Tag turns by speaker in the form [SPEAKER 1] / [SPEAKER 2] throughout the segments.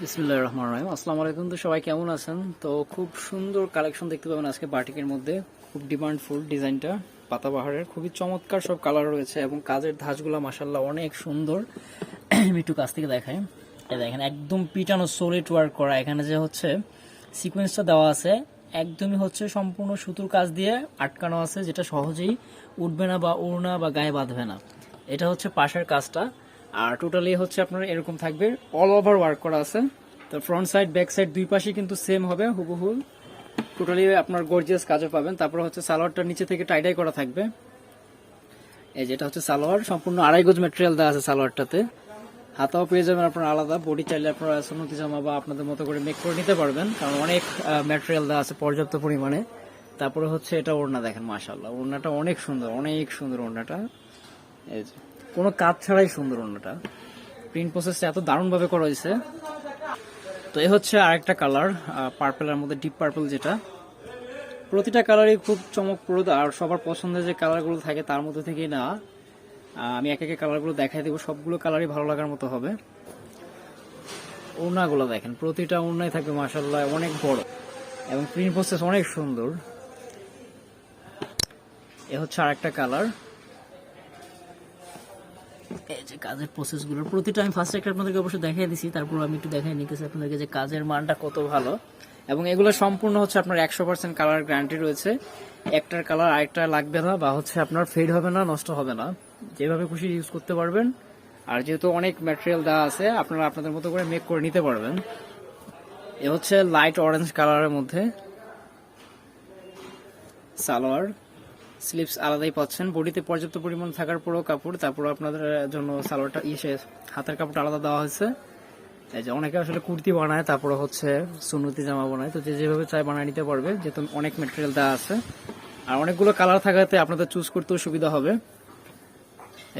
[SPEAKER 1] বিসমুল্লাহ রহমান রহিম। আসসালামু আলাইকুম। তো সবাই কেমন আছেন? তো খুব সুন্দর কালেকশন দেখতে পাবেন আজকে বাটিকের মধ্যে। খুব ডিমান্ডফুল ডিজাইনটা। পাতাবাহারের খুবই চমৎকার সব কালার রয়েছে এবং কাজের ধাঁচগুলো মাসাল্লাহ অনেক সুন্দর। আমি একটু কাছ থেকে দেখাই। দেখেন, একদম পিটানো সোলিড ওয়ার্ক করা। এখানে যে হচ্ছে সিকোয়েন্সটা দেওয়া আছে, একদমই হচ্ছে সম্পূর্ণ সুতুর কাজ দিয়ে আটকানো আছে, যেটা সহজেই উঠবে না বা ওড়না বা গায়ে বাঁধবে না। এটা হচ্ছে পাশের কাজটা। আর টোটালি হচ্ছে আপনার এরকম থাকবে। অল ওভার ওয়ার্ক করা আছে। তো ফ্রন্ট সাইড ব্যাক সাইড দুই পাশে কিন্তু সেম হবে, হুবহু। টোটালি আপনার গর্জিয়াস কাজও পাবেন। তারপর হচ্ছে সালোয়ারটা নিচে থেকে টাইডাই করা থাকবে। এই যেটা হচ্ছে সালোয়ার। সম্পূর্ণ আড়াই গজ ম্যাটেরিয়াল দেওয়া আছে সালোয়ারটাতে। হাতাও পেয়ে যাবেন আপনার আলাদা। বডি চাইলে আপনারা সুন্নতি জামা বা আপনাদের মতো করে মেক করে নিতে পারবেন। কারণ অনেক ম্যাটেরিয়াল দেওয়া আছে পর্যাপ্ত পরিমাণে। তারপরে হচ্ছে এটা ওড়না দেখেন মাশাল্লাহ ওড়নাটা অনেক সুন্দর অনেক সুন্দর ওড়নাটা। এই যে। কোনো কাজ ছাড়াই সুন্দর ওড়নাটা প্রিন্ট প্রসেসটা এত দারুণভাবে করা হয়েছে। তো এ হচ্ছে আরেকটা কালার পার্পেলের মধ্যে ডিপ পার্পল যেটা। প্রতিটা কালারই খুব চমকপ্রদ আর সবার পছন্দের যে কালারগুলো থাকে তার মধ্যে থেকেই না। আমি এক একে কালারগুলো দেখাই দেবো, সবগুলো কালারই ভালো লাগার মতো হবে। ওড়নাগুলো দেখেন, প্রতিটা ওড়নায় থাকবে মাসাল্লাহ অনেক বড় এবং প্রিন্ট প্রসেস অনেক সুন্দর। এ হচ্ছে আরেকটা কালার এই যে কাজের প্রসেসগুলোর প্রতিটা আমি ফার্স্ট একটা আপনাদেরকে অবশ্যই দেখাই দিছি, তারপর আমি একটু দেখাই নিতেছি আপনাদেরকে যে কাজের মানটা কত ভালো। এবং এগুলো সম্পূর্ণ হচ্ছে আপনার একশো পার্সেন্ট কালার গ্যারান্টি রয়েছে। একটার কালার আরেকটা লাগবে না বা হচ্ছে আপনার ফেড হবে না, নষ্ট হবে না। যেভাবে খুশি ইউজ করতে পারবেন। আর যেহেতু অনেক ম্যাটেরিয়াল দেওয়া আছে, আপনারা আপনাদের মতো করে মেক করে নিতে পারবেন। এ হচ্ছে লাইট অরেঞ্জ কালারের মধ্যে সালোয়ার। স্লিপস আলাদাই পাচ্ছেন। বডিতে পর্যাপ্ত পরিমাণ থাকার পরও কাপড় তারপর আপনাদের জন্য সালোয়ারটা ইসে, হাতের কাপড়টা আলাদা দেওয়া হয়েছে। এই যে অনেকে আসলে কুর্তি বানায় তারপরে হচ্ছে সুন্নতি জামা বানায়। তো যে যেভাবে চাই বানায় নিতে পারবে, যেহেতু অনেক মেটেরিয়াল দেওয়া আছে। আর অনেকগুলো কালার থাকাতে আপনাদের চুজ করতেও সুবিধা হবে।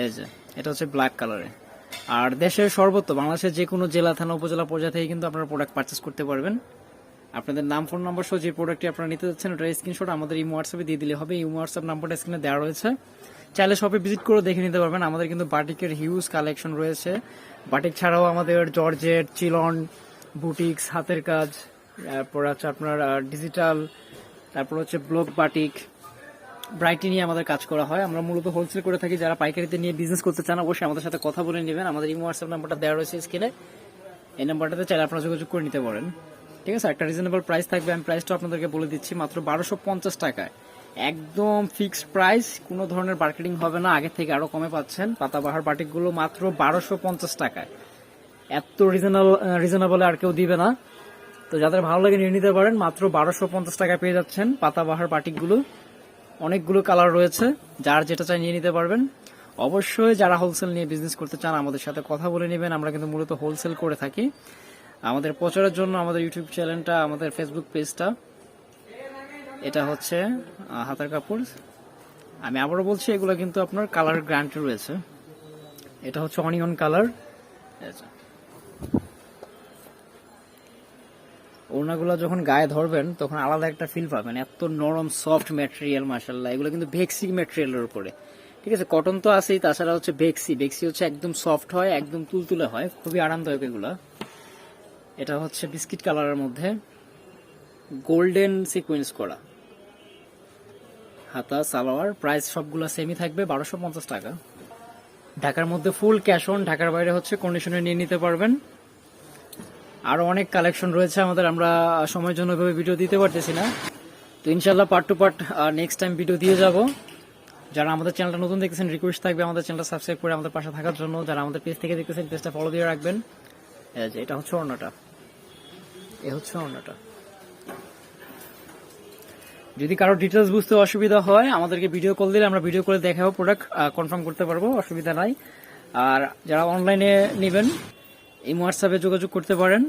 [SPEAKER 1] এই যে, এটা হচ্ছে ব্ল্যাক কালারে আর দেশের সর্বত্র বাংলাদেশের যে কোনো জেলা, থানা, উপজেলা পর্যায়ে থেকে কিন্তু আপনারা প্রোডাক্ট পারচেস করতে পারবেন। আপনাদের নাম, ফোন নম্বর সহ যে প্রোডাক্টটি আপনারা নিতে যাচ্ছেন ওটা স্ক্রিনশট আমাদের এই হোয়াটসঅ্যাপে দিয়ে দিলে হবে। এই হোয়াটসঅ্যাপ নাম্বারটা স্ক্রিনে দেওয়া রয়েছে। চাইলে শপে ভিজিট করে দেখে নিতে পারবেন। আমাদের কিন্তু বাটিকের হিউজ কালেকশন রয়েছে। বাটিক ছাড়াও আমাদের জর্জেট, চিলন, বুটিক্স, হাতের কাজ, তারপর হচ্ছে আপনার ডিজিটাল তারপর হচ্ছে ব্লক বাটিক। ব্রাইটি নিয়ে আমাদের কাজ করা হয়। আমরা মূলত হোলসেল করে থাকি। যারা পাইকারিতে নিয়ে বিজনেস করতে চান, অবশ্যই আমাদের সাথে কথা বলে নেবেন। আমাদের এই হোয়াটসঅ্যাপ নাম্বারটা দেওয়া রয়েছে স্ক্রিনে এই নাম্বারটাতে চাইলে আপনারা যোগাযোগ করে নিতে পারেন। ঠিক আছে, একটা রিজনেবল প্রাইস থাকবে, আমি প্রাইসটা আপনাদেরকে বলে দিচ্ছি, মাত্র বারোশো পঞ্চাশ টাকায়। একদম ফিক্সড প্রাইস কোনো ধরনের মার্কেটিং হবে না, আগে থেকে আরও কমে পাচ্ছেন। পাতাবাহার বাটিকগুলো মাত্র বারোশো পঞ্চাশ টাকায়। এত রিজনেবল রিজনেবলে আর কেউ দিবে না। তো যাদের ভালো লাগে নিয়ে নিতে পারেন, মাত্র বারোশো পঞ্চাশ টাকায় পেয়ে যাচ্ছেন পাতাবাহার বাটিকগুলো। অনেকগুলো কালার রয়েছে, যার যেটা চাই নিয়ে নিতে পারবেন। অবশ্যই যারা হোলসেল নিয়ে বিজনেস করতে চান, আমাদের সাথে কথা বলে নেবেন। আমরা কিন্তু মূলত হোলসেল করে থাকি। আমাদের প্রচারের জন্য আমাদের ইউটিউব চ্যানেলটা, আমাদের ফেসবুক পেজটা এটা হচ্ছে হাতার কাপড়। আমি আবারও বলছি, এগুলো কিন্তু আপনার কালার গ্যারান্টি রয়েছে। এটা হচ্ছে অনিয়ন কালার ওড়নাগুলো যখন গায়ে ধরবেন, তখন আলাদা একটা ফিল পাবেন। এত নরম সফট ম্যাটেরিয়াল মাসাল্লাহ এগুলো কিন্তু ভেক্সি ম্যাটেরিয়ালের উপরে। ঠিক আছে কটন তো আছেই, তাছাড়া হচ্ছে ভেক্সি। ভেক্সি হচ্ছে একদম সফট হয়, একদম তুলতুলে হয়। খুবই আরামদায়ক এগুলা। এটা হচ্ছে বিস্কিট কালারের মধ্যে গোল্ডেন সিকোয়েন্স করা। হাতা, সালোয়ার, প্রাইস সবগুলো সেমই থাকবে, বারোশো পঞ্চাশ টাকা। ঢাকার মধ্যে ফুল ক্যাশ অন ঢাকার বাইরে হচ্ছে কন্ডিশনে নিয়ে নিতে পারবেন। আরও অনেক কালেকশন রয়েছে আমাদের, আমরা সময়ের জন্য ওইভাবে ভিডিও দিতে পারতেছি না। তো ইনশাল্লাহ part two part next time video দিয়ে যাব। যারা আমাদের চ্যানেলটা নতুন দেখতেছেন রিকোয়েস্ট থাকবে আমাদের চ্যানেলটা সাবস্ক্রাইব করে আমাদের পাশে থাকার জন্য। যারা আমাদের পেজ থেকে দেখতেছেন পেজটা ফলো দিয়ে রাখবেন। এটা হচ্ছে অন্যটা। এ হচ্ছে অন্যটা। যদি কারও ডিটেলস বুঝতে অসুবিধা হয়, আমাদেরকে ভিডিও কল দিলে আমরা ভিডিও করে দেখাবো প্রোডাক্ট কনফার্ম করতে পারব, অসুবিধা নাই। আর যারা অনলাইনে নেবেন, এই হোয়াটসঅ্যাপে যোগাযোগ করতে পারেন।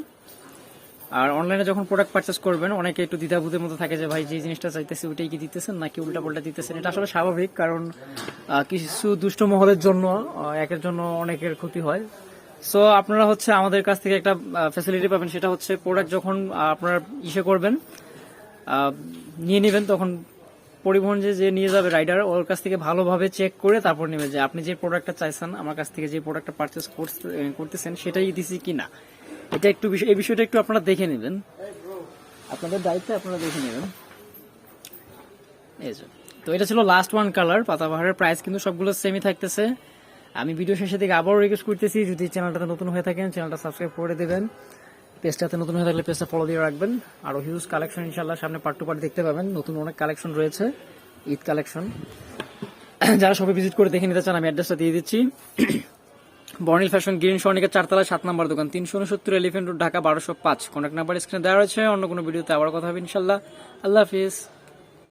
[SPEAKER 1] আর অনলাইনে যখন প্রোডাক্ট পারচেস করবেন, অনেকে একটু দ্বিধাবোধের মতো থাকে যে, ভাই, যে জিনিসটা চাইতেছি, ওইটাই কি দিতেছেন? নাকি উল্টা পাল্টা দিতেছেন? এটা আসলে স্বাভাবিক, কারণ কিছু দুষ্ট মহলের জন্য একের জন্য অনেকের ক্ষতি হয়। সো আপনারা হচ্ছে আমাদের কাছ থেকে একটা ফ্যাসিলিটি পাবেন, সেটা হচ্ছে প্রোডাক্ট যখন আপনারা ইসে করবেন নিয়ে নেবেন, তখন পরিবহন যে যে নিয়ে যাবে রাইডার ওর কাছ থেকে ভালোভাবে চেক করে তারপর নেবে যে, আপনি যে প্রোডাক্টটা চাইছেন, আমার কাছ থেকে যে প্রোডাক্টটা পারচেস করতেছেন, সেটাই দিছি কিনা? এটা একটু এই বিষয়টা একটু আপনারা দেখে নেবেন। আপনাদের দায়িত্বে আপনারা দেখে নেবেন। এই তো এটা ছিল লাস্ট ওয়ান কালার পাতাবাহারের প্রাইস কিন্তু সবগুলো সেমই থাকতেছে। আমি ভিডিও শেষে থেকে আবারও রিকোয়েস্ট করতেছি, যদি চ্যানেলটাতে নতুন হয়ে থাকেন চ্যানেলটা সাবস্ক্রাইব করে দেবেন। পেজটাতে নতুন হয়ে থাকলে পেজটা ফলো দিয়ে রাখবেন। আরও হিউজ কালেকশন ইনশাল্লাহ সামনে পার্ট টু পার্ট দেখতে পাবেন। নতুন অনেক কালেকশন রয়েছে, ঈদ কালেকশন যারা সবাই ভিজিট করে দেখে নিতে চান, আমি অ্যাড্রেসটা দিয়ে দিচ্ছি। বর্নিল ফ্যাশন গ্রিন সর্নিকের চারতলা সাত নম্বর দোকান, তিনশো উনসত্তর এলিফেন্ট রোড ঢাকা বারোশো পাঁচ। কন্ট্যাক্ট নাম্বার স্ক্রিনে দেওয়া রয়েছে, অন্য কোনো ভিডিওতে আবার কথা হবে ইনশাল্লাহ আল্লাহ হাফিজ।